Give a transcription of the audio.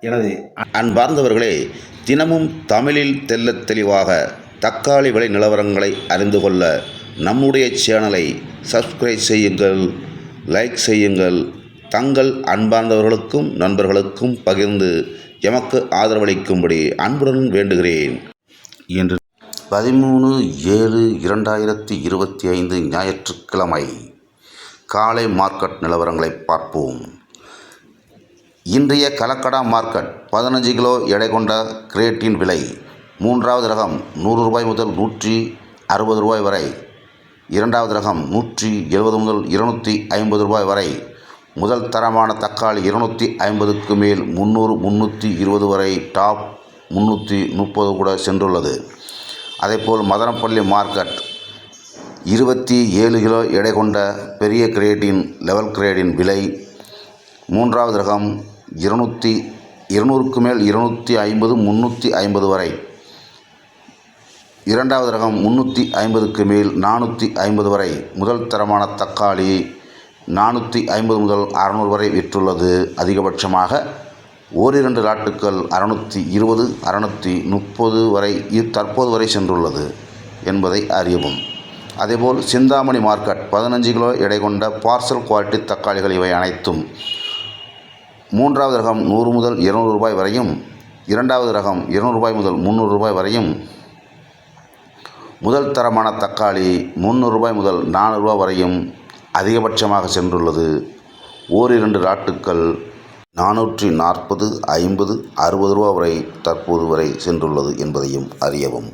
எனது அன்பார்ந்தவர்களே தினமும் தமிழில் தெள்ளத் தெளிவாக தக்காளி விலை நிலவரங்களை அறிந்து கொள்ள நம்முடைய சேனலை சப்ஸ்கிரைப் செய்யுங்கள் லைக் செய்யுங்கள். தங்கள் அன்பார்ந்தவர்களுக்கும் நண்பர்களுக்கும் பகிர்ந்து எமக்கு ஆதரவளிக்கும்படி அன்புடன் வேண்டுகிறேன். என்று பதிமூணு ஏழு இரண்டாயிரத்தி இருபத்தி ஐந்து ஞாயிற்றுக்கிழமை காலை மார்க்கெட் நிலவரங்களை பார்ப்போம். இன்றைய கலக்கடா மார்க்கெட் பதினஞ்சு கிலோ எடை கொண்ட கிரேட்டின் விலை மூன்றாவது ரகம் நூறு ரூபாய் முதல் நூற்றி அறுபது ரூபாய் வரை. இரண்டாவது ரகம் நூற்றி எழுபது முதல் இருநூற்றி ஐம்பது ரூபாய் வரை. முதல் தரமான தக்காளி இருநூற்றி ஐம்பதுக்கு மேல் முந்நூறு முந்நூற்றி இருபது வரை. டாப் முந்நூற்றி முப்பது கூட சென்றுள்ளது. அதேபோல் மதனப்பள்ளி மார்க்கெட் இருபத்தி ஏழு கிலோ எடை கொண்ட பெரிய கிரேடின் லெவல் கிரேடின் விலை மூன்றாவது ரகம் இருநூற்றி இருநூறுக்கு மேல் இருநூற்றி ஐம்பது முந்நூற்றி ஐம்பது வரை. இரண்டாவது ரகம் முந்நூற்றி ஐம்பதுக்கு மேல் நானூற்றி ஐம்பது வரை. முதல் தரமான தக்காளி நானூற்றி ஐம்பது முதல் அறநூறு வரை விற்றுள்ளது. அதிகபட்சமாக ஓரிரண்டு லாட்டுக்கள் அறநூற்றி இருபது அறநூற்றி முப்பது வரை தற்போது வரை சென்றுள்ளது என்பதை அறியவும். அதேபோல் சிந்தாமணி மார்க்கெட் பதினஞ்சு கிலோ எடை கொண்ட பார்சல் குவாலிட்டி தக்காளிகள் இவை அனைத்தும் மூன்றாவது ரகம் நூறு முதல் இருநூறு ரூபாய் வரையும் இரண்டாவது ரகம் இருநூறு ரூபாய் முதல் முந்நூறு ரூபாய் வரையும். முதல் தரமான தக்காளி முந்நூறு ரூபாய் முதல் நானூறுரூபா வரையும் அதிகபட்சமாக சென்றுள்ளது. ஓரிரண்டு ராட்டுக்கள் நானூற்றி நாற்பது ஐம்பது அறுபது ரூபா வரை தற்போது வரை சென்றுள்ளது என்பதையும் அறியவும்.